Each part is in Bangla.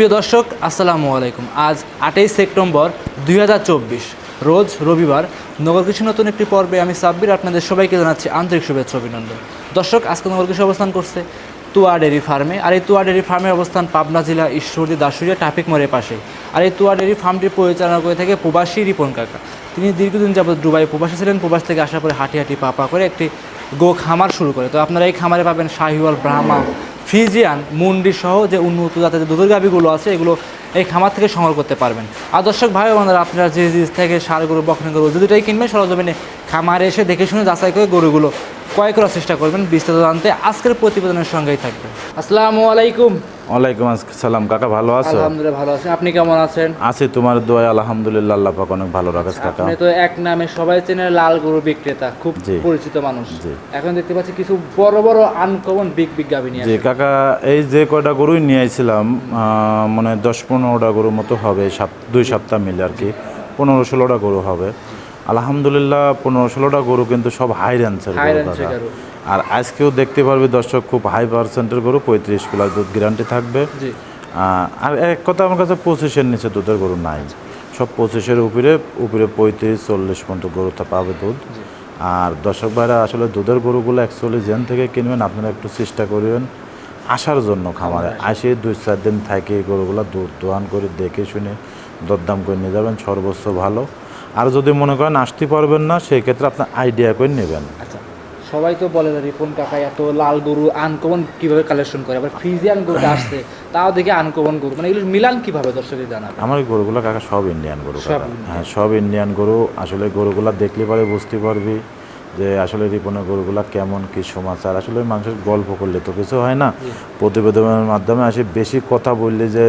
সুপ্রিয় দর্শক, আসসালামু আলাইকুম। আজ আটই সেপ্টেম্বর দুই হাজার চব্বিশ, রোজ রবিবার নগর কৃষি নতুন একটি পর্বে আমি সাব্বির আপনাদের সবাইকে জানাচ্ছি আন্তরিক শুভেচ্ছা অভিনন্দন। দর্শক, আজকে নগর কৃষি অবস্থান করছে তুয়া ডেরি ফার্মে। আর এই তুয়া ডেরি ফার্মের অবস্থান পাবনা জেলা ঈশ্বরদী দাসুরিয়া ট্রাফিক মোড়ের পাশে। আর এই তুয়া ডেরি ফার্মটি পরিচালনা করে থাকে প্রবাসী রিপন কাকা। তিনি দীর্ঘদিন যাবত দুবাই প্রবাসী ছিলেন। প্রবাস থেকে আসার পরে হাঁটি হাঁটি পা পা করে একটি গো খামার শুরু করে। তো আপনারা এই খামারে পাবেন শাহিওয়াল, ব্রাহ্মা ফ্রিজিয়ান মুন্ডি সহ যে উন্নত জাতের দুধের গাভিগুলো আছে, এগুলো এই খামার থেকে সংগ্রহ করতে পারবেন। আর দর্শক ভাই বোনেরা, আপনারা যে জিনিস থেকে সার গরু, বকনা গরু দুটাই কিনবেন, সরজমিনে খামারে এসে দেখে শুনে যাচাই করে গরুগুলো ক্রয় করার চেষ্টা করবেন বিস্তারিত জানতে আজকের প্রতিবেদনের সঙ্গেই থাকবে আসসালামু আলাইকুম। ওয়ালাইকুম আসসালাম কাকা ভালো আছো? আলহামদুলিল্লাহ ভালো আছেন আপনি কেমন আছেন? আছি তোমার দোয়া আলহামদুলিল্লাহ আল্লাহ পাক অনেক ভালো রাখাস কাকা। আপনি তো এক নামে সবাই চেনে লাল গরু বিক্রেতা খুব জি। পরিচিত মানুষ। জি। এখন দেখতে পাচ্ছি কিছু বড় বড় আনকমন বিগ বিগ গাভি নিয়ে আসেন। কাকা এই যে কয়টা গরুই নিয়ে আইছিলাম মানে দশ পনেরোটা গরুর মতো হবে সাত দুই সপ্তাহ মিলে আর কি পনেরো ষোলোটা গরু হবে। আলহামদুলিল্লাহ পনেরো ষোলোটা গরু কিন্তু সব হাই রেঞ্জের। আর আজকেও দেখতে পারবি দর্শক খুব হাই পার্সেন্টের গরু পঁয়ত্রিশ প্লাস দুধ গ্যারান্টি থাকবে। আর এক কথা আমার কাছে পঁচিশের নিচে দুধের গরু নাই। সব পঁচিশের উপরে উপরে পঁয়ত্রিশ চল্লিশ পর্যন্ত গরু তা পাবে দুধ। আর দর্শক ভাইরা আসলে দুধের গরুগুলো অ্যাকচুয়ালি জেন থেকে কিনবেন আপনারা একটু চেষ্টা করবেন আসার জন্য খামারে। আসে দুই চার দিন থাকে এই গরুগুলো দুধ দোয়ান করে দেখে শুনে দরদাম করে নিয়ে যাবেন সর্বোচ্চ ভালো। আর যদি মনে করেন আসতে পারবেন না সেই ক্ষেত্রে আপনার আইডিয়া করে নেবেন। আচ্ছা সবাই তো বলে যে রিপন কাকা এত লাল গরু আনকমন কীভাবে কালেকশন করে? আবার ফ্রিজিয়ান গরু আসছে তাও দেখে আনকমন গরু। মানে এগুলো মিলান কীভাবে দর্শকের জানাবে আমার গরুগুলো কাকা সব ইন্ডিয়ান গরু। হ্যাঁ সব ইন্ডিয়ান গরু। আসলে গরুগুলা দেখলে পরে বুঝতে পারবি যে আসলে রিপনের গরুগুলা কেমন কি সমাচার। আসলে মানুষের গল্প করলে তো কিছু হয় না। প্রতিবেদনের মাধ্যমে আসে বেশি কথা বললে যে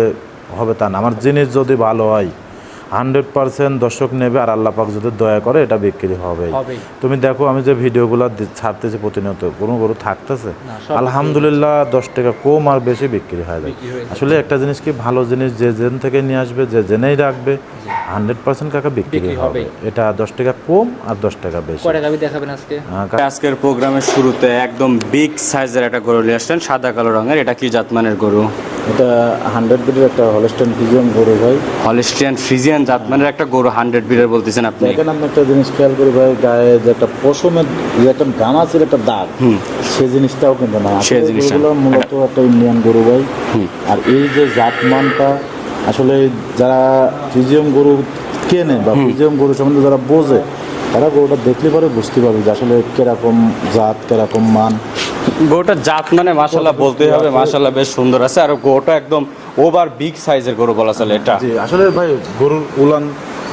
হবে তা না। আমার জিনিস যদি ভালো হয় হান্ড্রেড পার্সেন্ট দর্শক নেবে আর আল্লাহ পাক যদি দয়া করে এটা বিক্রি হবে। তুমি দেখো আমি যে ভিডিওগুলো ছাড়তেছি প্রতিনিয়ত কোনো গরু থাকতেছে? আলহামদুলিল্লাহ দশ টাকা কম আর বেশি বিক্রি হয়ে যায়। আসলে একটা জিনিস কি ভালো জিনিস যে জেন থেকে নিয়ে আসবে যে জেনেই রাখবে হান্ড্রেড পার্সেন্ট কাকা বিক্রি হবে? এটা দশ টাকা কম আর দশ টাকা বেশি। দেখাবেন আজকে? আজকের প্রোগ্রামের শুরুতে একদম বিগ সাইজের একটা গরু নিয়ে আসলেন সাদা কালো রঙের এটা কি জাতমানের গরু? এটা হান্ড্রেড বিডের একটা হলস্টেন ফিজিয়াম গরু ভাই। হলিস্টিয়ান ফ্রিজিয়ান জাতমানের একটা গরু হান্ড্রেড বিডের বলতেছেন আপনি। দেখেন আপনি একটা জিনিস খেয়াল করি ভাই গায়ে যে একটা পশমের যে একটা গামাচের একটা দাগ সেই জিনিসটাও কিন্তু না সেই জিনিসটা মূলত একটা ইন্ডিয়ান গরু ভাই। আর এই যে জাতমানটা আসলে যারা ফিজিয়াম গরু কেনে বা ফিজিয়াম গরু সম্বন্ধে যারা বোঝে তারা গরুটা দেখলে পরে বুঝতে পারবে যে আসলে কীরকম জাত কীরকম মান। গরুটা জাত মানে মাশাল্লাহ বলতে হবে মাশাল্লাহ বেশ সুন্দর আছে। আর গরুটা একদম ওভার বিগ সাইজের গরু বলা চলে এটা। আসলে ভাই গরুর উলান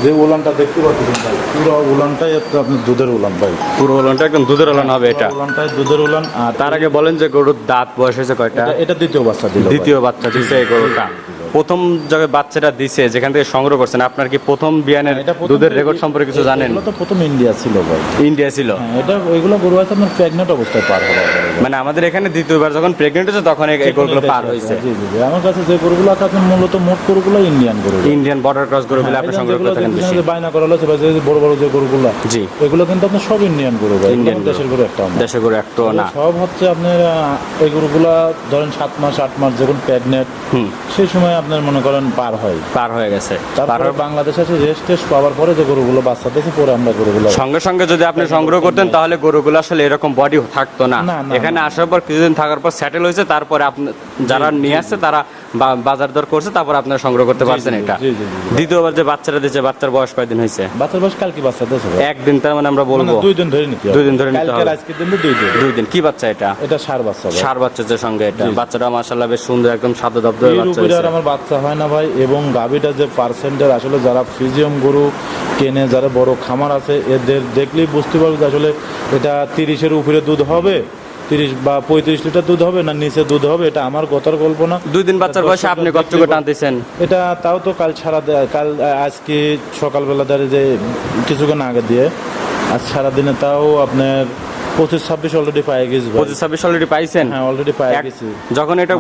যে উলানটা দেখতে পাচ্ছেন ভাই পুরো উলানটাই আপনার দুধের উলান ভাই। পুরো উলানটা একদম দুধের উলান হবে এটা। উলানটাই দুধের উলান আর তার আগে বলেন যে গরুর দাঁত বয়স হয়েছে কয়টা? এটা- এটা দ্বিতীয় বাচ্চা দিল দ্বিতীয় বাচ্চা দিছে এই গরুটা। প্রথম জায়গায় বাচ্চাটা দিছে যেখান থেকে সংগ্রহ করছেন আপনার কি প্রথম বিয়ানের দুধের রেকর্ড সম্পর্কে কিছু জানেন? তো প্রথম ইন্ডিয়া ছিল ভাই। ইন্ডিয়া ছিল। হ্যাঁ, এটা ওইগুলো গরু আছে আপনার প্রেগনেন্ট অবস্থায় পার হবে মানে আমাদের এখানে দ্বিতীয়বার যখন প্রেগনেন্ট হয়েছে তখন এই গরুগুলো পার হয়েছে জি জি জি। আমার কাছে যে গরুগুলো আছে আপনার মূলত মোট গরুগুলো ইন্ডিয়ান গরু ইন্ডিয়ান বর্ডার ক্রস গরুগুলো হ্যাঁ, আপনি সংগ্রহ যেগুলো করে থাকেন বেশি। বায়না করা হয়েছে বা যে বড় বড় যে গরুগুলো জি। এগুলো কিন্তু আপনার সব ইন্ডিয়ান গরু ভাই। এগুলো দেশের গরু। একটা না। দেশে গরু একটু না। সব হচ্ছে আপনার এই গরুগুলা ধরেন সাত মাস আট মাস যখন প্রেগনেন্ট হুম। সেই সময় আপনার মনে করেন পার হয় পার হয়ে গেছে। তারপর বাংলাদেশে এসে রেস্ট টেস্ট পাওয়ার পরে যে গরুগুলো বাচ্চা দিয়েছে পরে আমরা গরুগুলো সঙ্গে সঙ্গে যদি আপনি সংগ্রহ করতেন তাহলে গরুগুলো আসলে এরকম বডি থাকতো না। এখানে আসার পর কিছুদিন থাকার পর সেটেল হয়েছে তারপরে আপনি যারা নিয়ে আসছে তারা বাজার দর করছে তারপর আপনারা সংগ্রহ করতে পারছেন এটা। দ্বিতীয়বার যে বাচ্চারা দিচ্ছে বাচ্চার বয়স কয়দিন হয়েছে বাচ্চার বয়স কালকে বাচ্চা দিয়েছে একদিন তার মানে আমরা মানে বলব দুই দিন ধরে নিতে হবে। দুই দিন ধরে নিতে কালকে হবে। আর আজকের দিন দুই দিন দুই দিন কি বাচ্চা এটা এটা সার বাচ্চা ভাই। সার বাচ্চাদের সঙ্গে এটা বাচ্চাটা মাসাল্লাহ বেশ সুন্দর একদম সাদা দবদবে বাচ্চা হয়েছে। আমার বাচ্চা হয় না ভাই এবং গাভিটা যে পার্সেন্টের আসলে যারা ফিজিয়াম গরু কেনে যারা বড় খামার আছে এদের দেখলেই বুঝতে পারবে যে আসলে এটা তিরিশের উপরে দুধ হবে তিরিশ বা পঁয়ত্রিশ লিটার দুধ হবে না নিচে দুধ হবে এটা আমার কথার কল্পনা দুই দিন বাচ্চার বয়সে আপনি কতটুকু টানতেছেন? এটা তাও তো কাল সারা কাল আজকে সকালবেলা দাঁড়িয়ে যে কিছুক্ষণ আগে দিয়ে আজ সারাদিনে তাও আপনার পঁচিশ ছাব্বিশ অলরেডি পাই গেছি পঁচিশ ছাব্বিশ অলরেডি পাইছেন? হ্যাঁ অলরেডি পাই গেছি। যখন এটা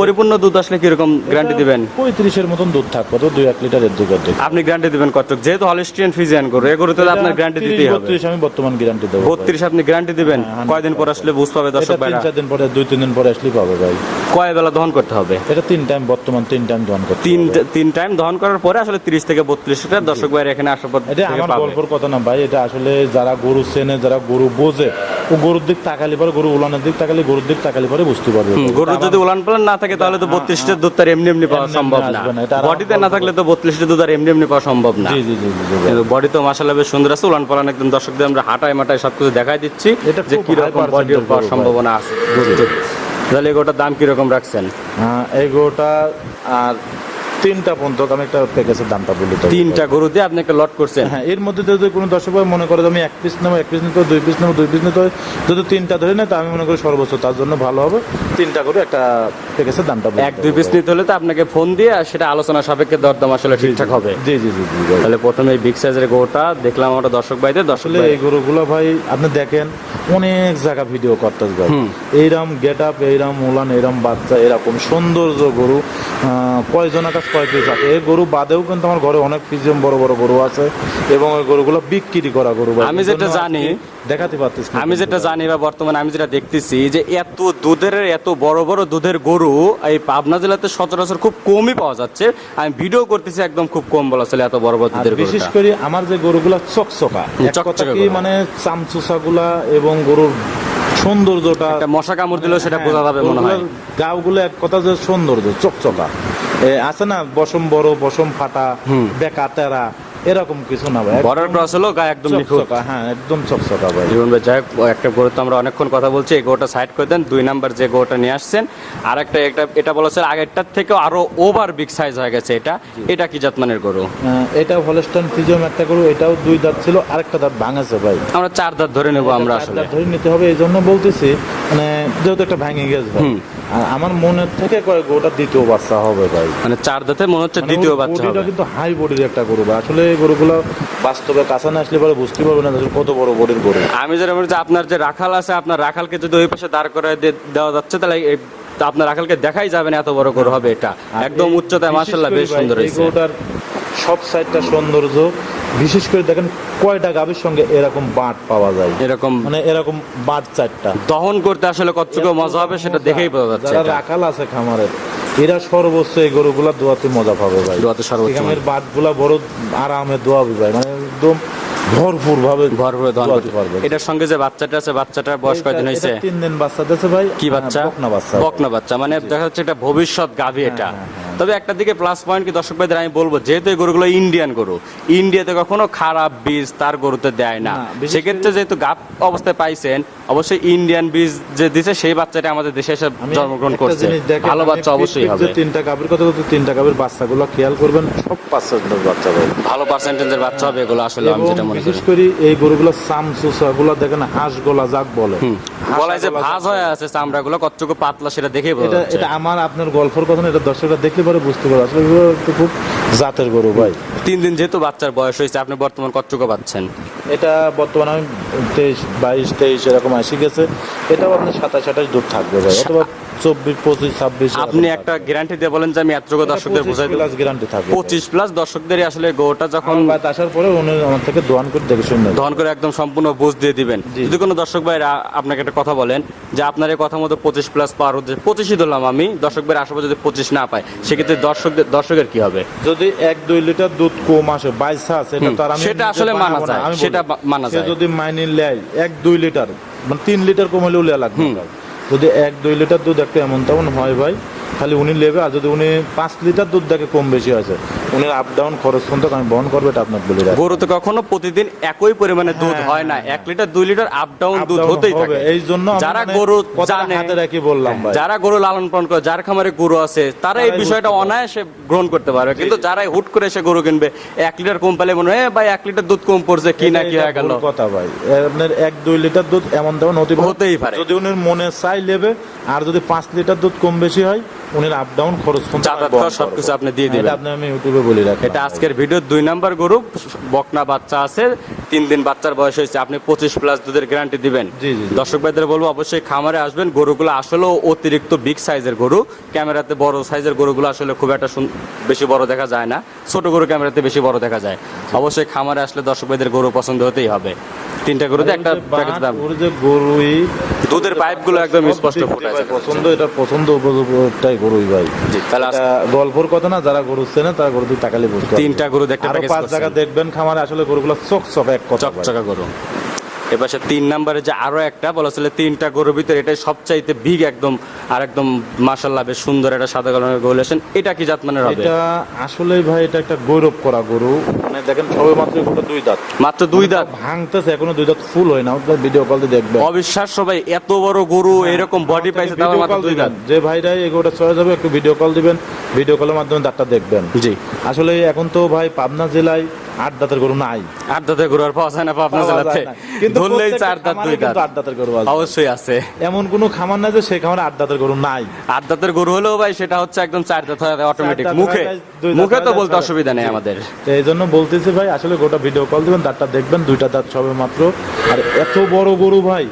পরিপূর্ণ দুধ আসলে কীরকম গ্যারান্টি দিবেন? পঁয়ত্রিশের মতন দুধ থাকবে তো দুই এক লিটারের দুধ আপনি গ্যারান্টি দিবেন কত? যেহেতু হলিস্টিয়ান ফিজিয়ান গরু এ গরুতে আপনার গ্যারান্টি দিতেই হবে। বত্রিশ আমি বর্তমান গ্যারান্টি দেবো বত্রিশ আপনি গ্যারান্টি দিবেন? হ্যাঁ, কয়দিন পর আসলে বুঝ পাবে দর্শক তিন চার দিন পরে দুই তিন দিন পরে আসলেই পাবে ভাই। কয় বেলা দহন করতে হবে? এটা তিন টাইম বর্তমান তিন টাইম দোয়ান করতে তিন তিন টাইম দহন করার পরে আসলে তিরিশ থেকে বত্রিশ লিটার দর্শক ভাইয়ের এখানে আসার পর এটা আমার। গল্পের কথা না ভাই এটা আসলে যারা গরু চেনে যারা গরু বোঝে ও গরুর দিক তাকালি পরে গরু উলানের দিক তাকালি গরুর দিক তাকালি পরে বুঝতে পারবে গরুর যদি উলান পালান না থাকে তাহলে তো বত্রিশটা দুধ তার এমনি এমনি পাওয়া সম্ভব না। বডিতে না থাকলে তো বত্রিশটা দুধ আর এমনি এমনি পাওয়া সম্ভব না। জি জি জি বডি তো মাসাল্লাহ বেশ সুন্দর আছে উলান পালান একদম দর্শকদের আমরা হাঁটায় মাটায় সবকিছু দেখাই দিচ্ছি যে কীরকম বডি পাওয়ার। সম্ভাবনা আছে। তাহলে এগোটার দাম কীরকম রাখছেন? এই গরুটা আর তিনটা পর্যন্ত আমি একটা প্যাকেজের দামটা বলি তিনটা গরু দিয়ে আপনি একটা লট করছেন। হ্যাঁ এর মধ্যে যদি কোনো দর্শক মনে করে আমি এক পিস নেব এক পিস নিতে দুই পিস নেব দুই পিস নিতে যদি তিনটা ধরে নেয় তা আমি মনে করি সর্বোচ্চ তার জন্য ভালো হবে। তিনটা গরু একটা প্যাকেজের দামটা বলে এক দুই পিস। নিতে হলে তো আপনাকে ফোন দিয়ে আর সেটা আলোচনা সাপেক্ষে দরদাম আসলে ঠিকঠাক হবে। জি জি জি জি তাহলে প্রথমে এই বিগ সাইজের গরুটা দেখলাম আমরা দর্শক ভাইদের দর্শক এই গরুগুলো ভাই আপনি দেখেন অনেক জায়গা ভিডিও করতে ভাই। এইরকম গেট আপ এইরকম উলান এইরকম বাচ্চা এরকম সৌন্দর্য গরু কয়জনের কাছে কয় পিস আছে এই গরু বাদেও কিন্তু আমার ঘরে অনেক ফিজিয়াম বড় বড় গরু আছে এবং ওই গরুগুলো বিক্রি করা গরু আমি যেটা জানি, দেখাতে পারতেছি আমি যেটা জানি বা বর্তমানে আমি যেটা দেখতেছি যে এত দুধের এত বড় বড় দুধের গরু এই পাবনা জেলাতে সচরাচর খুব কমই পাওয়া যাচ্ছে। আমি ভিডিও করতেছি একদম খুব কম বলা চলে এত বড় বড় দুধের বিশেষ করে আমার যে গরুগুলা চকচকা চকচকে। মানে চামচুসাগুলা এবং গরুর সৌন্দর্যটা মশা কামড় দিলেও সেটা হ্যাঁ, বোঝা যাবে মনে হয়। গাওগুলো এক কথা যে সৌন্দর্য চকচকা। আছে না বসম বড় বসম ফাটা বেকা তেরা এরকম কিছু না ভাই। বড়ার ক্রস হলো গায়ে একদম নিখুঁত। হ্যাঁ একদম চকচকা ভাই। জীবন ভাই যাই একটা গরু তো আমরা অনেকক্ষণ কথা বলছি এই গরুটা সাইড করে দেন দুই নাম্বার যে গরুটা নিয়ে আসছেন আর একটা এটা এটা বলেছে আগেরটার থেকেও আরও ওভার বিগ সাইজ হয়ে গেছে এটা। এটা কি জাতমানের গরু? এটা হলস্টাইন ফিজিয়াম একটা গরু এটাও দুই দাঁত ছিল আরেকটা দাঁত ভাঙাছে ভাই। আমরা চার দাঁত ধরে নেব আমরা আসলে। ধরে নিতে হবে এই জন্য বলতেছি মানে যেহেতু একটা ভেঙে গেছে। ভাই আর আমার মনের থেকে কয় গরুটা দ্বিতীয় বাচ্চা হবে ভাই। মানে চার দাঁতে মনে হচ্ছে মানে দ্বিতীয় বাচ্চা হবে। কিন্তু হাই বডির একটা গরু ভাই। আসলে এই গরুগুলো বাস্তবে কাছে না আসলে পরে বুঝতে পারবে না কত বড় বডির গরু। আমি যেটা বলছি আপনার যে রাখাল আছে আপনার রাখালকে যদি ওই পাশে দাঁড় করে দেওয়া যাচ্ছে তাহলে আপনার রাখালকে দেখাই যাবে না এত বড় গরু হবে এটা। একদম উচ্চতায় করে বেশ সুন্দর হয়েছে। সব সাইডটা সৌন্দর্য। বিশেষ করে দেখেন কয়টা গাভীর সঙ্গে এরকম বাট পাওয়া যায়। এরকম মানে এরকম বাট চারটা। দহন করতে আসলে কতটুকু মজা হবে সেটা দেখেই বোঝা যাচ্ছে যারা রাখাল আছে খামারের এরা সর্বোচ্চ এই গরুগুলা দোয়াতে মজা পাবে ভাই। দোয়াতে সর্বোচ্চ এখানের বাটগুলা বড় আরামে দোয়াবি ভাই। মানে একদম ভরপুর ভাবে ভরপুর এটার সঙ্গে যে বাচ্চাটা আছে বাচ্চাটার বয়স কয়দিন হয়েছে? তিন দিন বাচ্চা দিয়েছে ভাই। কি বাচ্চা? হ্যাঁ, বকনা বাচ্চা। বকনা বাচ্চা। মানে দেখা যাচ্ছে এটা ভবিষ্যৎ গাভী এটা। তবে একটা দিকে প্লাস পয়েন্ট কি দর্শক ভাইদের আমি বলব যেহেতু এই গরুগুলো ইন্ডিয়ান গরু ইন্ডিয়াতে কখনো খারাপ বীজ তার গরুতে দেয় না। সেক্ষেত্রে যেহেতু গাপ অবস্থায় পাইছেন অবশ্যই ইন্ডিয়ান বীজ যে দিছে সেই বাচ্চাটা আমাদের দেশে এসে জন্মগ্রহণ করছে। ভালো বাচ্চা অবশ্যই হবে। তিনটা গাভীর কথা বলতে তিনটা গাভীর বাচ্চাগুলো খেয়াল করবেন সব পাঁচটা বাচ্চা ভাই ভালো পার্সেন্টেজের বাচ্চা হবে এগুলো আসলে আমি যেটা মনে করি বিশেষ করে। এই গরুগুলো সামসুসা গুলা দেখেন হাঁস গলা যাক বলে। গলায় যে ভাঁজ হয়ে আছে চামড়াগুলো কতটুকু পাতলা সেটা দেখে এটা এটা আমার আপনার গল্পের কথা এটা দর্শকরা দেখলে পরে বুঝতে পারবে। আসলে খুব জাতের গরু ভাই। তিন দিন যেহেতু বাচ্চার বয়স হয়েছে আপনি বর্তমান কতটুকু পাচ্ছেন? এটা বর্তমানে আমি তেইশ বাইশ তেইশ এরকম আসি গেছে এটাও আপনার সাতাশ আঠাশ দূর থাকবে ভাই অথবা চব্বিশ পঁচিশ ছাব্বিশ আপনি একটা গ্যারান্টি দিয়ে বলেন যে আমি এতটুকু দর্শকদের বুঝাই প্লাস গ্যারান্টি থাকবে। পঁচিশ প্লাস দর্শকদেরই আসলে গোটা যখন আসার পরে উনি আমার থেকে দোয়ান করে দেখে শুনে। দহন করে একদম সম্পূর্ণ বুঝ দিয়ে দিবেন। যদি কোনো দর্শক ভাইরা আপনাকে একটা কথা বলেন যে আপনার এই কথা মতো পঁচিশ প্লাস পার হচ্ছে পঁচিশই ধরলাম আমি দর্শক ভাইয়ের আশেপাশে যদি পঁচিশ না পায় সেক্ষেত্রে দর্শকদের দর্শকের কি হবে? যদি এক দুই লিটার দুধ কম আসে বাইশা আমি সেটা আসলে মানা যায়, সেটা মানা যায়। যদি মাইনে নেয় এক দুই লিটার মানে তিন লিটার কম হলেও লাগবে। যদি এক দুই লিটার দুধ একটা এমন তেমন হয় ভাই খালি উনি নেবে আর যদি উনি পাঁচ লিটার দুধ দেখে কম বেশি আছে উনি আপ ডাউন খরচ কিন্তু আমি বহন করবে এটা আপনাকে বলে রাখি। গরুতে কখনো প্রতিদিন একই পরিমাণে দুধ হ্যাঁ, হয় না। এক লিটার দুই লিটার আপ ডাউন দুধ হতেই। থাকে। এই জন্য যারা মানে গরু জানে রাখি বললাম যারা গরু লালন পালন করে যার খামারে গরু আছে তারা এই বিষয়টা অনায়াসে গ্রহণ করতে পারবে। কিন্তু যারা হুট করে এসে গরু কিনবে এক লিটার কম পেলে মনে হয় ভাই এক লিটার দুধ কম পড়ছে কি না কি হয়ে গেল? কথা ভাই। আপনার এক দুই লিটার দুধ এমন তেমন হতেই পারে। যদি উনি মনে চাই নেবে আর যদি পাঁচ লিটার দুধ কম বেশি হয় উনি আপ ডাউন খরচ সবকিছু আপনি দিয়ে দিবেন। আপনি আমি ইউটিউবে বলে রাখি। এটা আজকের ভিডিও দুই নাম্বার গরু বকনা বাচ্চা আছে তিন দিন বাচ্চার বয়স হয়েছে আপনি পঁচিশ প্লাস দুধের গ্যারান্টি দিবেন। দর্শক ভাইদের বলব অবশ্যই খামারে আসবেন। গরুগুলো আসলেও অতিরিক্ত বিগ সাইজের গরু। ক্যামেরাতে বড় সাইজের গরুগুলো আসলে খুব একটা বেশি বড় দেখা যায় না। ছোট গরু ক্যামেরাতে বেশি বড় দেখা যায়। অবশ্যই খামারে আসলে দর্শক ভাইদের গরু পছন্দ হতেই হবে। তিনটা গরুতে একটা প্যাকেজ দাম। ওর যে গরুই দুধের পাইপগুলো একদম স্পষ্ট ফুটে আছে পছন্দ এটা পছন্দ উপযোগটাই গরুই ভাই তাহলে গল্পর কথা না যারা গরু চেনে তারা গরু তাকালে বুঝতে। তিনটা গরু দেখতে পাঁচ জায়গা দেখবেন খামারে আসলে গরুগুলো চক চক এক। চকচকা গরু এপাশে তিন নম্বরে যে আরও একটা বলা ছিল তিনটা গরুর ভিতরে এটাই সবচাইতে বিগ একদম আর একদম মাশাল্লাহ বেশ সুন্দর একটা সাদা কালারের গরু লেছেন এটা কি জাত মানের হবে? এটা আসলেই ভাই এটা একটা গৌরব করা গরু। মানে দেখেন সবে মাত্র দুই দাঁত। মাত্র দুই দাঁত? ভাঙতেছে এখনও দুই দাঁত ফুল হয় না। ভিডিও কল দিয়ে দেখবেন। অবিশ্বাস্য ভাই এত বড় গরু এরকম বডি পাইছে তাও মাত্র দুই দাঁত। যে ভাইরা এগোটা চলে যাবে একটু ভিডিও কল দিবেন। ভিডিও কলের মাধ্যমে দাঁতটা দেখবেন। জি। আসলে এখন তো ভাই পাবনা জেলায় আট দাঁতের গরু নাই। আট দাঁতের গরু আর পাওয়া যায় না পাবনা জেলাতে। কিন্তু ধরলেই চার দাঁত দুই দাঁত। আট দাঁতের গরু আছে। অবশ্যই আছে। এমন কোনো খামার নাই যে সেই খামারে আট দাঁতের গরু নাই। আট দাঁতের গরু হলেও ভাই সেটা হচ্ছে একদম চার দাঁত হয় অটোমেটিক মুখে মুখে তো বলতে অসুবিধা নেই আমাদের। তো এই জন্য বলতেছি ভাই আসলে গোটা ভিডিও কল দিবেন দাঁতটা দেখবেন দুইটা দাঁত সবে মাত্র আর এত বড় গরু ভাই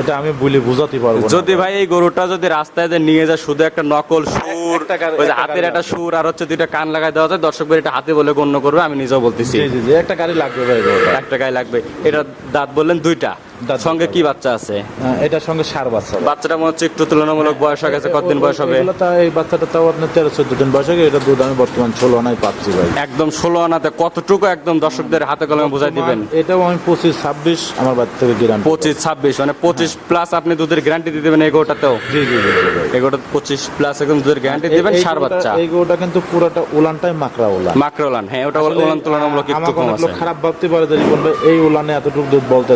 এটা আমি বলি বুঝাতে পারব যদি ভাই এই গরুটা যদি রাস্তায় যে নিয়ে যায় শুধু একটা নকল সুর ওই যে হাতের একটা সুর আর হচ্ছে দুইটা কান লাগাই দেওয়া যায় দর্শক দর্শকদের এটা হাতে বলে গণ্য করবে আমি নিজেও বলতেছি। জি জি জি একটা গাড়ি লাগবে ভাই একটা গাড়ি লাগবে। এটা দাঁত বললেন দুইটা। সঙ্গে কি বাচ্চা আছে? এটার সঙ্গে সার বাচ্চা। বাচ্চাটা মনে হচ্ছে একটু তুলনামূলক বয়স হয়ে গেছে কতদিন বয়স হবে? এই বাচ্চাটা তাও আপনার তেরো চোদ্দ দিন বয়স হয়ে এটা দুধ আমি বর্তমান ষোলো আনাই পাচ্ছি ভাই। একদম ষোলো আনাতে কতটুকু একদম দর্শকদের হাতে কলমে বোঝাই দিবেন? এটাও আমি পঁচিশ ছাব্বিশ আমার বাচ্চা থেকে গ্যারান্টি। পঁচিশ ছাব্বিশ মানে পঁচিশ প্লাস আপনি দুধের গ্যারান্টি দিয়ে দেবেন এগোটাতেও জি জি। এগোটা পঁচিশ প্লাস একদম দুধের গ্যারান্টি দেবেন সার বাচ্চা। এই গরুটা কিন্তু পুরোটা উলানটাই মাকড়া উলান। মাকরোলান হ্যাঁ ওটা ওলান তুলনামূলক একটু কম আছে। খারাপ ভাবতে পারে যে রিপন ভাই এই উলানে এতটুকু দুধ বলতে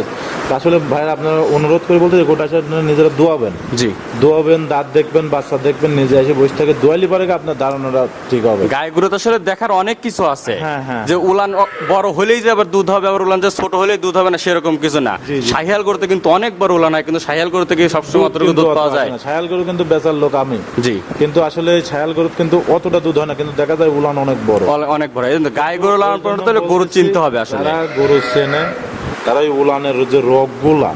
আসলে ভাইরা আপনারা অনুরোধ করে বলতে গোটা আপনারা নিজেরা দোয়াবেন। জি। দোয়াবেন দাঁত দেখবেন বাচ্চা দেখবেন নিজে এসে বসে থাকে দোয়ালি পারে আপনার ধারণাটা ঠিক হবে। গায়ে তো আসলে দেখার অনেক কিছু আছে। হ্যাঁ, হ্যাঁ। যে উলান বড় হলেই যে আবার দুধ হবে আবার উলান যে ছোট হলেই দুধ হবে না সেরকম কিছু না। সাহিয়াল করতে কিন্তু অনেক বড় উলান হয় কিন্তু সাহিয়াল করতে গিয়ে সবসময় অতটুকু দুধ পাওয়া যায়। না। ছায়াল গরু কিন্তু বেচার লোক আমি। জি। কিন্তু আসলে ছায়াল গরু কিন্তু অতটা দুধ হয় না কিন্তু দেখা যায় উলান অনেক বড়। অনেক বড়। গায়ে গরু লালন হলে গরু চিনতে হবে আসলে। গরু চেনে তারা এই উলানের যে রোগগুলা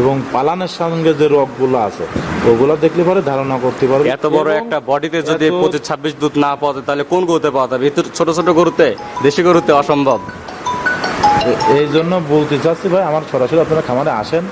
এবং পালানের সঙ্গে যে রোগগুলো আছে ওগুলা দেখলে পরে ধারণা করতে পারবে। এত বড় একটা বডিতে যদি পঁচিশ ছাব্বিশ দুধ না পাওয়া যায় তাহলে কোন গরুতে পাওয়া যাবে? ভিতরে ছোট ছোট গরুতে দেশি গরুতে অসম্ভব। এই জন্য বলতে চাচ্ছি ভাই আমার সরাসরি আপনারা খামারে আসেন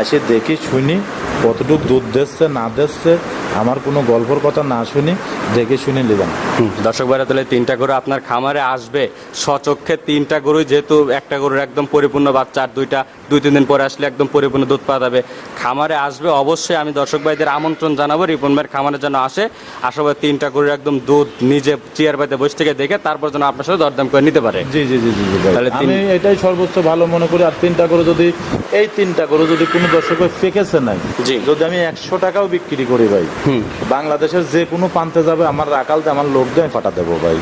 আসে দেখি শুনি। কতটুকু দুধ দিচ্ছে না দিচ্ছে আমার কোনো গল্পর কথা না শুনি দেখে শুনে নেবেন হুম, দর্শক ভাইরা তাহলে তিনটা গরু আপনার খামারে আসবে। সচক্ষে তিনটা গরু যেহেতু একটা গরুর একদম পরিপূর্ণ বাচ্চা আর দুইটা দুই তিন দিন পরে আসলে একদম পরিপূর্ণ দুধ পাওয়া যাবে। খামারে আসবে অবশ্যই আমি দর্শক ভাইদের আমন্ত্রণ জানাব রিপন ভাইয়ের খামারে যেন আসে। আসলে তিনটা গরুর একদম দুধ নিজে চেয়ার পাইতে বসে থেকে দেখে তারপর যেন আপনার সাথে দরদাম করে নিতে পারে। জি জি জি জি তাহলে আমি এটাই সর্বোচ্চ ভালো মনে করি আর তিনটা গরু যদি এই তিনটা গরু যদি কোনো দর্শক ভাই ফেকেছে নাই। যদি আমি একশো টাকাও বিক্রি করি ভাই বাংলাদেশের যে কোনো প্রান্তে যাবে আমার রাখালতে আমার লোক দিয়ে পাঠা দেবো ভাই।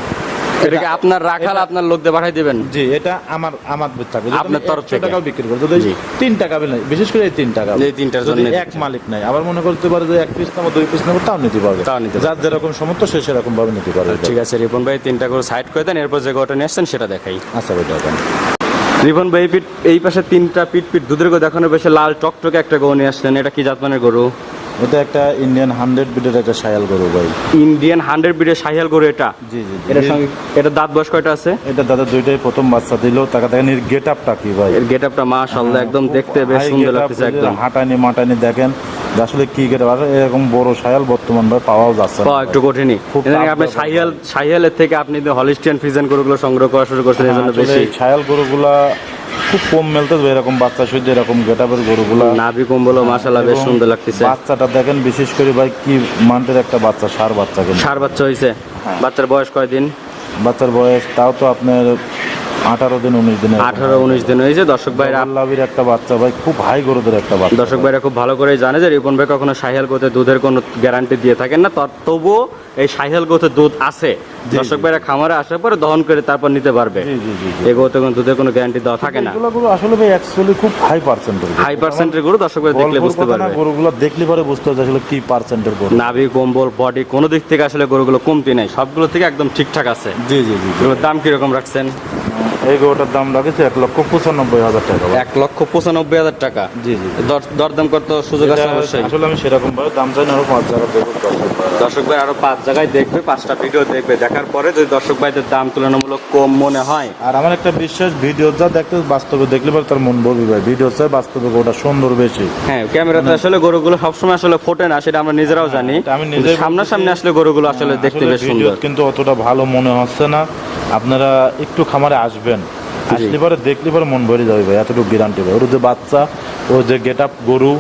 এটাকে আপনার রাখাল আপনার লোক দিয়ে পাঠাই দেবেন? জি এটা আমার আমার থাকবে আপনার তরফ থেকে। টাকাও বিক্রি করি যদি তিন টাকা নাই বিশেষ করে এই তিন টাকা এই তিনটার জন্য এক মালিক নাই আবার মনে করতে পারে যে এক পিস নেব দুই পিস নেব তাও নিতে পারবে। তাও নিতে যার যেরকম সমর্থ সে সেরকম ভাবে নিতে পারবে। ঠিক আছে রিপন ভাই তিনটা গরু সাইড করে দেন এরপর যে গরুটা নিয়ে আসছেন সেটা দেখাই। আচ্ছা ভাই দেখেন। রিপন ভাই পিঠ এই পাশে তিনটা পিট পিট দুধের গরু দেখানোর বেশি লাল টকটকে একটা গরু নিয়ে আসলেন। এটা কি জাতমানের গরু? এটা একটা ইন্ডিয়ান হান্ড্রেড ব্রিডের একটা সায়াল গরু ভাই। ইন্ডিয়ান হান্ড্রেড বিডের সাহিয়াল গরু এটা? জি জি। এটার সঙ্গে এটা দাঁত বয়স কয়টা আছে? এটা দাদা দুইটাই প্রথম বাচ্চা দিল টাকা দেখেন এর গেট আপটা কি ভাই। এর গেট আপটা মাশাআল্লাহ একদম দেখতে বেশ সুন্দর লাগতেছে একদম। হাঁটানি মাটানি দেখেন আসলে কি এরকম বড় সায়াল বর্তমান ভাই পাওয়াও যাচ্ছে পাওয়া একটু কঠিনই। আপনি ব্যাপার। সাহিয়াল থেকে আপনি হলিস্টিয়ান ফিজেন গরুগুলো সংগ্রহ করা শুরু করছেন এই জন্য বেশি। ছায়াল গরুগুলা খুব কম মেলতে এরকম বাচ্চা সহ্য এরকম গেটাপের গরুগুলা। নাভি কম্বল মাশাআল্লাহ বেশ সুন্দর লাগতেছে। বাচ্চাটা দেখেন বিশেষ করে ভাই কি মান্টের একটা বাচ্চা সার বাচ্চা কিন্তু। সার বাচ্চা হয়েছে হ্যাঁ। বাচ্চার বয়স কয়দিন বাচ্চার বয়স তাও তো আপনার আঠারো দিন উনিশ দিনের আঠারো উনিশ দিন। হয়েছে দর্শক ভাইরা লাভির একটা বাচ্চা ভাই খুব হাই গরুদের একটা বাচ্চা দর্শক ভাইরা খুব ভালো করে জানে যে রিপন ভাই কখনো সাহিয়াল গোতে দুধের কোনো গ্যারান্টি দিয়ে থাকেন না তবুও এই সাহিয়াল গোতে দুধ আছে। দর্শক ভাইরা খামারে আসার পরে দহন করে তারপর নিতে পারবে। এই গোতে কোনো দুধের কোনো গ্যারান্টি দেওয়া থাকে না। এগুলো আসলে ভাই অ্যাকচুয়ালি খুব হাই পার্সেন্টের হাই পার্সেন্টের গরু দর্শক ভাই দেখলে বুঝতে পারবে। গরুগুলো দেখলে পরে বুঝতে হবে আসলে কি পার্সেন্টের গরু। নাভি কম্বল বডি কোনো দিক থেকে আসলে গরুগুলো কমতি নাই সবগুলো থেকে একদম ঠিকঠাক আছে। জি জি জি জি। দাম কীরকম রাখছেন? এই গরুটার দাম লাগেছে এক লক্ষ পঁচানব্বই হাজার টাকা। এক লক্ষ পঁচানব্বই হাজার টাকা। জি জি দরদাম করতে সুযোগ আছে অবশ্যই। আসলে আমি সেরকম ভাবে দাম চাই না আরও পাঁচ টাকা দেবো দর্শক ভাই আরও পাঁচ জায়গায় দেখবে পাঁচটা ভিডিও দেখবে। দেখার পরে যদি দর্শক ভাইদের দাম তুলনামূলক কম মনে হয়। আর আমার একটা বিশ্বাস ভিডিও যা দেখতে বাস্তবে দেখলে পরে তার মন বলবি ভাই। ভিডিও চাই বাস্তবে ওটা সুন্দর বেশি। হ্যাঁ ক্যামেরাতে আসলে গরুগুলো সবসময় আসলে ফোটে না সেটা আমরা নিজেরাও জানি। এটা আমি নিজেই সামনাসামনি আসলে গরুগুলো আসলে দেখতে বেশ সুন্দর। কিন্তু অতটা ভালো মনে হচ্ছে না। আপনারা একটু খামারে আসবেন। আসলে পরে দেখলে পরে মন ভরে যাবে ভাই এতটুকু গ্যারান্টি ভাই। ওর যে বাচ্চা ওর যে গেট আপ গরু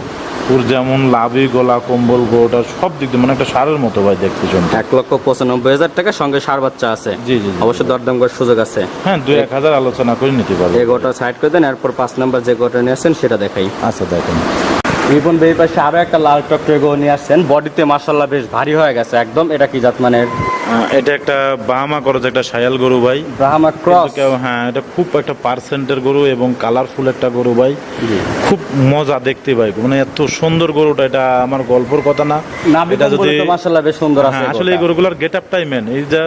ওর যেমন লাভি গলা কম্বল গোটা সব দিক দিয়ে মানে একটা সারের মতো ভাই দেখতে শুনতে। এক লক্ষ পঁচানব্বই হাজার টাকা সঙ্গে সার বাচ্চা আছে। জি, জি, অবশ্য অবশ্যই দরদাম করার সুযোগ আছে। হ্যাঁ দুই এক হাজার আলোচনা করে নিতে পারবে। এই গোটা সাইড করে দেন এরপর পাঁচ নম্বর যে গোটা নিয়েছেন সেটা দেখাই। আচ্ছা দেখেন। রিপন বেই পাশে আরও একটা লাল টকটকে নিয়ে আসছেন। বডিতে মার্শাল্লাহ বেশ ভারী হয়ে গেছে একদম। এটা কি জাত মানের? এটা একটা বাহামা করজ একটা সায়াল গরু ভাই। কিন্তু ক্রস। হ্যাঁ এটা খুব একটা পার্সেন্টের গরু এবং কালারফুল একটা গরু ভাই। খুব মজা দেখতে ভাই মানে এত সুন্দর গরুটা এটা আমার গল্পর কথা না। এটা যদি মার্শাল্লাহ বেশ সুন্দর আছে হ্যাঁ, আসলে এই গরুগুলোর গেট আপটাই মেন এই যে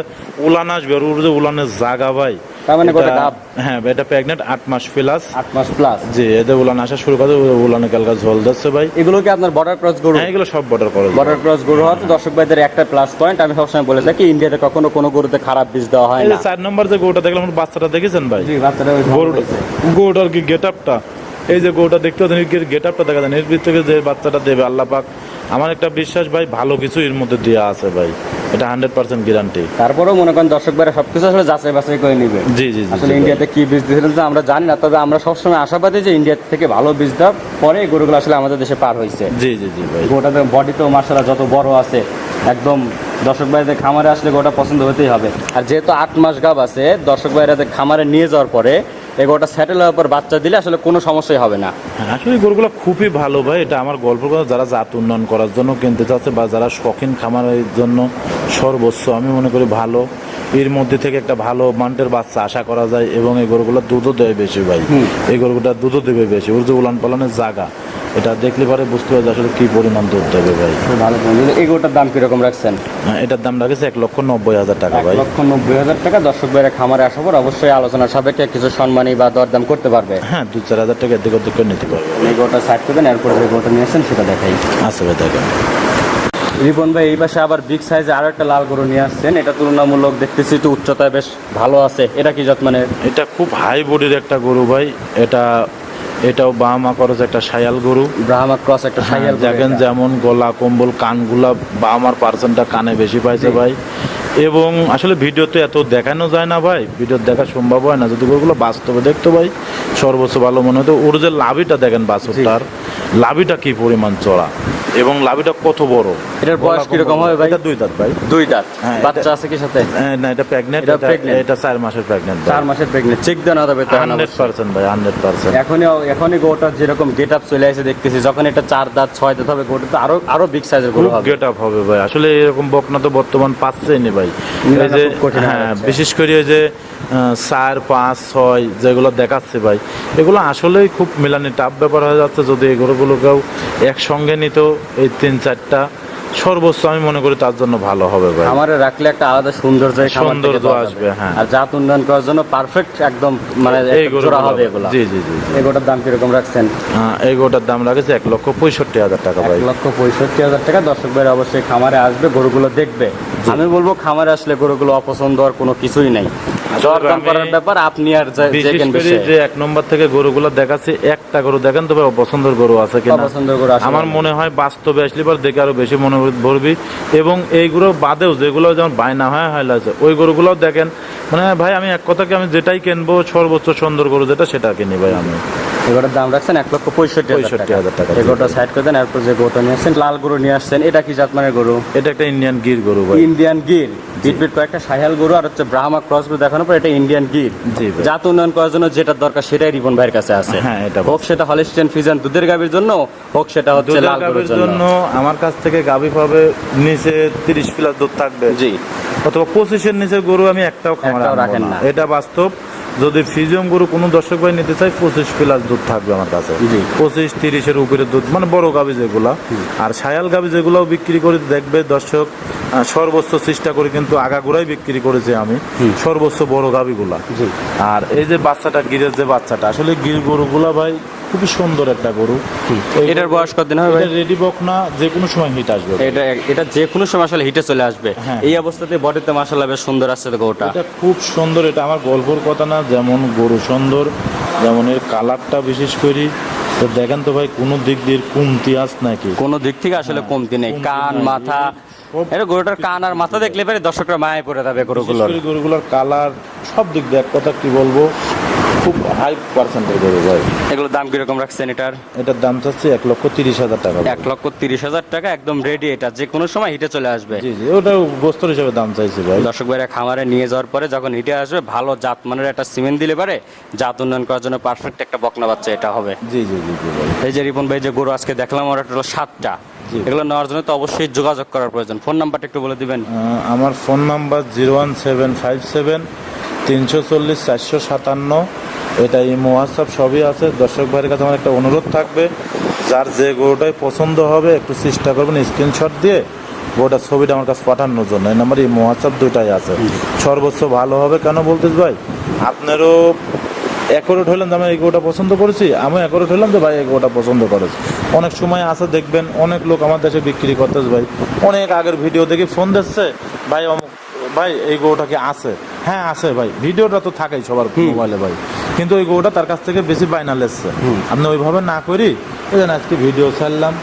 উলান আসবে আর যে উলানের জাগা ভাই তার মানে গোটা গাব। হ্যাঁ এটা প্রেগনেন্ট আট মাস প্লাস আট মাস প্লাস জি এদের উলান আসা শুরু করে উলানে কালকা ঝোল যাচ্ছে ভাই। এগুলো কি আপনার বর্ডার ক্রস গরু? হ্যাঁ এগুলো সব বর্ডার করে বর্ডার ক্রস গরু হওয়াতে দর্শক ভাইদের একটা প্লাস পয়েন্ট আমি সবসময় বলে থাকি ইন্ডিয়াতে কখনো কোনো গরুতে খারাপ বীজ দেওয়া হয় না। চার নম্বর যে গরুটা দেখলাম বাচ্চাটা দেখেছেন ভাই? জি গরুটা গরুটার কি গেট আপটা এই যে গরুটা দেখতে গেট আপটা দেখা যায় এর ভিতরে যে বাচ্চাটা দেবে আল্লাহ পাক আমার একটা বিশ্বাস ভাই ভালো কিছু এর মধ্যে দেওয়া আছে ভাই। এটা হান্ড্রেড পার্সেন্ট গ্যারান্টি তারপরেও মনে করেন দর্শক ভাইরা সবকিছু আসলে যাচাই বাছাই করে নিবে। জি জি আসলে ইন্ডিয়াতে কি বীজ দিয়েছিলেন তো আমরা জানি না তবে আমরা সবসময় আশাবাদী যে ইন্ডিয়া থেকে ভালো বীজ দেওয়ার পরে গরুগুলো আসলে আমাদের দেশে পার হয়েছে জি জি জি ভাই। গোটাতে বডি তো মার্শাল্লাহ যত বড় আছে একদম দর্শক ভাইদের খামারে আসলে গোটা পছন্দ হতেই হবে। আর যেহেতু আট মাস গাব আছে দর্শক ভাইরা খামারে নিয়ে যাওয়ার পরে এই গোটা সেটেল হওয়ার পর বাচ্চা দিলে আসলে কোনো সমস্যাই হবে না। হ্যাঁ, আসলে গরুগুলো খুবই ভালো ভাই। এটা আমার গল্প যারা জাত উন্নয়ন করার জন্য কিনতে চাচ্ছে বা যারা শখিন খামারের জন্য সর্বোচ্চ আমি মনে করি ভালো। এর মধ্যে থেকে একটা ভালো মান্টের বাচ্চা আশা করা যায় এবং এই গরুগুলো দুধও দেয় বেশি ভাই। এই গরুগুলো দুধও দেবে বেশি। ওর যে উলান পালানের জায়গা এটা দেখলে পরে বুঝতে পারবে আসলে কি পরিমাণ দুধ দেবে ভাই। ভালো এই গোটার দাম কীরকম রাখছেন? হ্যাঁ, এটার দাম লাগেছে এক লক্ষ নব্বই হাজার টাকা ভাই। লক্ষ নব্বই হাজার টাকা। দর্শক ভাইরা খামারে আসার পর অবশ্যই আলোচনার সাপেক্ষে কিছু সম্মানী বা দরদাম করতে পারবে। হ্যাঁ দু চার হাজার টাকা এদিক ওদিক করে নিতে পারবে। এই গোটা সাইড করে দেন এরপর যে গোটা নিয়ে আসেন সেটা দেখাই। আচ্ছা ভাই দেখেন। রিপন ভাই এই পাশে আবার বিগ সাইজে আরও একটা লাল গরু নিয়ে আসছেন। এটা তুলনামূলক দেখতেছি তো উচ্চতায় বেশ ভালো আছে। এটা কি জাত মানে? এটা খুব হাই বডির একটা গরু ভাই। এটা এটাও বাহামা ক্রস একটা সায়াল গরু। ব্রাহ্মা ক্রস একটা সাইয়াল হ্যাঁ, দেখেন যেমন গলা কম্বল কানগুলা বাহামার পার্সেন্টটা কানে বেশি পাইছে ভাই। এবং আসলে ভিডিও তো এত দেখানো যায় না ভাই। ভিডিও দেখা সম্ভব হয় না। যদি ওগুলো বাস্তবে দেখতে ভাই সর্বোচ্চ ভালো মনে হতো। ওর যে লাভিটা দেখেন বাছুরটার লাভিটা কি পরিমাণ চড়া। এবং লাভিটা কত বড়? এটার বয়স কীরকম হবে ভাই? এটা দুই দাঁত ভাই। দুই দাঁত। হ্যাঁ, বাচ্চা আছে কি সাথে? না এটা প্রেগনেন্ট এটা pregnant? এটা চার মাসের প্রেগনেন্ট চার মাসের প্রেগনেন্ট চেক দেন হবে তো হান্ড্রেড পার্সেন্ট ভাই হান্ড্রেড পার্সেন্ট এখনই এখনই গোটা যেরকম গেট আপ চলে আসে দেখতেছি যখন এটা চার দাঁত ছয় দাঁত হবে গোটা তো আরও আরও বিগ সাইজের গরু হবে। গেট আপ হবে ভাই। আসলে এরকম বকনা তো বর্তমান পাচ্ছেই নি ভাই। এই যে হয়ে হ্যাঁ বিশেষ করে এই যে চার, পাঁচ, ছয় যেগুলো দেখাচ্ছে ভাই, এগুলো আসলেই খুব মিলানি টাফ ব্যাপার হয়ে যাচ্ছে যদি এগুলোগুলোকেও একসঙ্গে নিত এই তিন, চারটা সর্বোচ্চ আমি মনে করি তার জন্য ভালো হবে ভাই। খামারে রাখলে একটা আলাদা সৌন্দর্য সৌন্দর্য আসবে, হ্যাঁ। আর জাত উন্নয়ন করার জন্য পারফেক্ট একদম মানে জোড়া হবে এগুলা। জি জি জি। এই গোটার দাম কীরকম রাখছেন? আহ, এই গরুটার দাম লাগেছে এক লক্ষ পঁয়ষট্টি হাজার টাকা এক লক্ষ পঁয়ষট্টি হাজার টাকা। দর্শক ভাইরা অবশ্যই খামারে আসবে গরুগুলো দেখবে। আমি বলব খামারে আসলে গরুগুলো অপছন্দ আর কোনো কিছুই নাই। দরদাম করার ব্যাপার আপনি আর যে- বিশেষ দেখেন করে বিষয়ে। যে এক নম্বর থেকে গরুগুলো দেখাচ্ছে একটা গরু দেখেন তবে অপছন্দের গরু আছে কিনা? আমার মনে হয় বাস্তবে আসলে পর দেখে আরও বেশি মনে ভরবি। এবং এইগুলো বাদেও যেগুলো যেমন বায়না হয় হয় আছে ওই গরুগুলোও দেখেন। মানে ভাই আমি এক কথাকে আমি যেটাই কিনবো সর্বোচ্চ সুন্দর গরু যেটা সেটা কিনি ভাই আমি। এগুলোর দাম রাখছেন এক লক্ষ পঁয়ষট্টি পঁয়ষট্টি হাজার টাকা। এগুলোটা সাইড করে দেন এরপর যে গরুটা নিয়ে আসছেন লাল গরু নিয়ে আসছেন এটা কি জাতমানের গরু? এটা একটা ইন্ডিয়ান গির গরু ভাই। ইন্ডিয়ান গির। বিটবিট কয়েকটা সাহিয়াল গরু আর হচ্ছে ব্রাহ্মা ক্রস গরু দেখানোর পর এটা ইন্ডিয়ান গির। জাত উন্নয়ন করার জন্য যেটা দরকার সেটাই রিপন ভাইয়ের কাছে আছে। হ্যাঁ, এটা হোক সেটা হলিস্টেন ফিজান দুধের গাভীর জন্য হোক সেটা হচ্ছে লাল গরুর জন্য। জন্য আমার কাছ থেকে গাভী পাবে নিচে তিরিশ প্লাস দুধ থাকবে। জি। অথবা পঁচিশের নিচে গরু আমি একটাও খামারে রাখেন না। এটা বাস্তব। যদি ফিজিয়াম গরু কোনো দর্শক ভাই নিতে চায় পঁচিশ প্লাস দুধ থাকবে আমার কাছে। পঁচিশ তিরিশের উপরে দুধ মানে বড় গাবি যেগুলা। আর সায়াল গাবি যেগুলোও বিক্রি করে দেখবে দর্শক সর্বোচ্চ চেষ্টা করে কিন্তু আগাগোড়াই বিক্রি করেছি আমি সর্বোচ্চ বড় গাবিগুলা আর এই যে বাচ্চাটা গিরের যে বাচ্চাটা আসলে গির গরুগুলা ভাই খুবই সুন্দর একটা গরু। এটার বয়স কতদিন হবে রেডি বক না যে কোনো সময় হিট আসবে। এটা এটা যে কোনো সময় আসলে হিটে চলে আসবে। হ্যাঁ। এই অবস্থাতে বডিতে মাসাল্লাহ বেশ সুন্দর তো গরুটা। এটা খুব সুন্দর এটা আমার গল্পর কথা না যেমন গরু সুন্দর যেমন এর কালারটা বিশেষ করি। তো দেখেন তো ভাই কোনো দিক দিয়ে কমতি আস নাকি? কোনো দিক থেকে আসলে কমতি নেই। কান মাথা এটা গরুটার কান আর মাথা দেখলে পরে দর্শকরা মায়ে পড়ে যাবে গরুগুলোর। গরুগুলোর কালার সব দিক দিয়ে এক কথা কি বলব খুব হাই পার্সেন্টের গরু ভাই। এগুলোর দাম কীরকম রাখছেন এটার? এটার দাম চাচ্ছি এক লক্ষ তিরিশ হাজার টাকা এক লক্ষ তিরিশ হাজার টাকা একদম রেডি এটা। যে কোনো সময় হিটে চলে আসবে। জি জি ওটা বস্তর হিসাবে দাম চাইছি ভাই। দর্শক ভাইরা খামারে নিয়ে যাওয়ার পরে যখন হিটে আসবে ভালো জাত মানের একটা সিমেন্ট দিলে পারে জাত উন্নয়ন করার জন্য পারফেক্ট একটা বকনা বাচ্চা এটা হবে। জি জি জি জি ভাই। এই যে রিপন ভাই যে গরু আজকে দেখলাম ওর হলো সাতটা। এগুলো নেওয়ার জন্য তো অবশ্যই যোগাযোগ করার প্রয়োজন। ফোন নাম্বারটা একটু বলে দিবেন। আমার phone number zero one seven five seven তিনশো চল্লিশ চারশো সাতান্ন এটা ইমো হোয়াটসঅ্যাপ সবই আছে। দর্শক ভাইয়ের কাছে আমার একটা অনুরোধ থাকবে যার যে গরুটাই পছন্দ হবে একটু চেষ্টা করবেন স্ক্রিনশট দিয়ে গোটা ছবিটা আমার কাছে পাঠানোর জন্য। এই নাম্বার ইমো হোয়াটসঅ্যাপ দুইটাই আছে। সর্বোচ্চ ভালো হবে কেন বলতেছ ভাই? আপনারও একরেট হইলাম যে আমি এই গরুটা পছন্দ করেছি আমি একরেট হইলাম যে ভাই এই গরুটা পছন্দ করেছি। অনেক সময় আছে দেখবেন অনেক লোক আমার দেশে বিক্রি করতেছে ভাই। অনেক আগের ভিডিও দেখে ফোন দিচ্ছে ভাই অমুক ভাই এই গরুটা কি আছে? হ্যাঁ আছে ভাই। ভিডিওটা তো থাকেই সবার মোবাইলে ভাই। কিন্তু ওই গরুটা তার কাছ থেকে বেশি বাইনাল এসছে। আপনি ওইভাবে না করি দেন আজকে ভিডিও ছাড়লাম।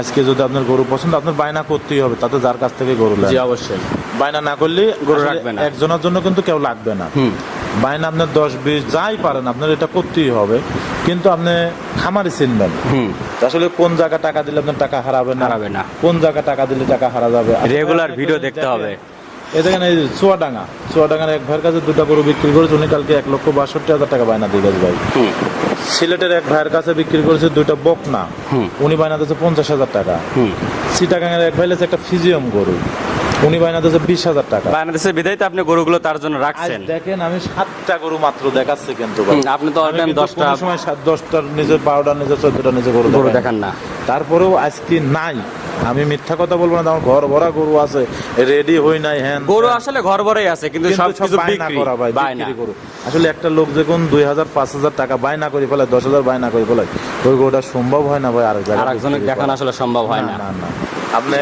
আজকে যদি আপনার গরু পছন্দ আপনার বায়না করতেই হবে তাতে যার কাছ থেকে গরু লাগে অবশ্যই। বায়না না করলে গরু রাখবে না। একজনের জন্য কিন্তু কেউ লাগবে না। বায়না আপনার দশ বিশ যাই পারেন আপনার এটা করতেই হবে। কিন্তু আপনি খামারি চিনবেন। আসলে কোন জায়গা টাকা দিলে আপনার টাকা হারাবে না? হারাবে না। কোন জায়গা টাকা দিলে টাকা হারা যাবে? রেগুলার ভিডিও দেখতে হবে। দেখেন এই চুয়াডাঙ্গা। চুয়াডাঙ্গার এক ভাইয়ের কাছে দুটা গরু বিক্রি করেছে। উনি কালকে এক লক্ষ বাষট্টি হাজার টাকা বায়না দিয়ে গেছে ভাই। সিলেটের এক ভাইয়ের কাছে বিক্রি করেছে দুইটা বকনা। উনি বায়না দিয়েছে পঞ্চাশ হাজার টাকা। হুম। সিটাগাঙের এক ভাই একটা ফিজিয়াম গরু। উনি বায়না দিয়েছে বিশ হাজার টাকা। বাংলাদেশের বিদায় তো আপনি গরুগুলো তার জন্য রাখছেন। দেখেন আমি সাতটা গরু মাত্র দেখাচ্ছি কিন্তু আপনি তো all আমি দশটা সময় সাত দশটার নিজের বারোটা নিজের চোদ্দটা নিজের গরু গরু। দেখান না। তারপরেও আজকে নাই। আমি মিথ্যা কথা বলব না আমার ঘর ভরা গরু আছে রেডি হই নাই হ্যাঁ গরু আসলে ঘর ভরাই আছে কিন্তু সব কিছু বিক্রি করা ভাই বিক্রি গরু। আসলে একটা লোক যখন দুই হাজার পাঁচ হাজার টাকা বায়না করে ফেলে দশ হাজার বায়না করে ফেলে। ওই গরুটা সম্ভব হয় না ভাই আরেক জায়গায় আরেকজনের দেখানো আসলে সম্ভব হয় না। না না। আপনি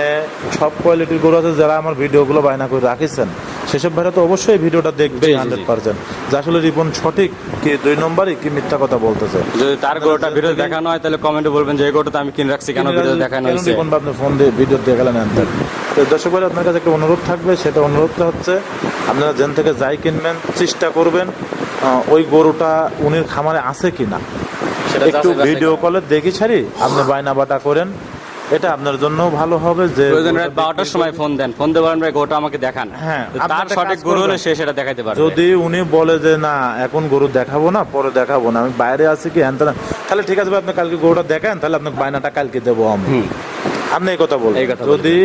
সব কোয়ালিটির গরু আছে যারা আমার ভিডিওগুলো বায়না করে রাখিছেন সেসব ভাইরা তো অবশ্যই ভিডিওটা দেখবে। হান্ড্রেড পার্সেন্ট যে আসলে রিপন সঠিক কি দুই নম্বরই কি মিথ্যা কথা বলতেছে? যদি তার গরুটা ভিডিও দেখানো হয় তাহলে কমেন্টে বলবেন যে এই গরুটা আমি কিনে রাখছি কেন ভিডিও দেখানো হয়েছে? রিপন আপনি ফোন দিয়ে ভিডিও দিয়ে গেলেন আনতেন তো দর্শক ভাই আপনার কাছে একটা অনুরোধ থাকবে সেটা অনুরোধটা হচ্ছে আপনারা যেন থেকে যাই কিনবেন চেষ্টা করবেন ওই গরুটা উনির খামারে আছে কিনা। সেটা একটু ভিডিও কলে দেখি ছাড়ি আপনি বায়না বাটা করেন এটা আপনার জন্য ভালো হবে যে প্রয়োজন রাত বারোটার সময় ফোন দেন। ফোন দেবেন ভাই গরুটা আমাকে দেখান। হ্যাঁ, তার সঠিক গরু হলে সে সেটা দেখাইতে পারবে। যদি উনি বলে যে না এখন গরু দেখাবো না পরে দেখাবো না আমি বাইরে আছি কি হ্যান তাহলে ঠিক আছে ভাই, আপনি কালকে গরুটা দেখান তাহলে আপনার বায়নাটা কালকে দেবো আমি। আপনি এই কথা বলেন। যদি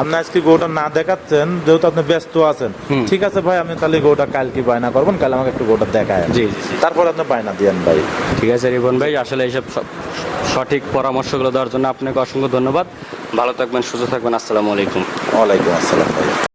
আপনি আজকে গোটা না দেখাচ্ছেন যেহেতু আপনি ব্যস্ত আছেন ঠিক আছে ভাই আমি তাহলে গোটা কাল কি বায়না করবেন কাল আমাকে একটু গোটা দেখায়। জি তারপর আপনি বায়না দিয়েন ভাই। ঠিক আছে রিবন ভাই আসলে এইসব সঠিক পরামর্শগুলো দেওয়ার জন্য আপনাকে অসংখ্য ধন্যবাদ। ভালো থাকবেন সুস্থ থাকবেন আসসালামু আলাইকুম। ওয়ালাইকুম আসসালাম ভাই।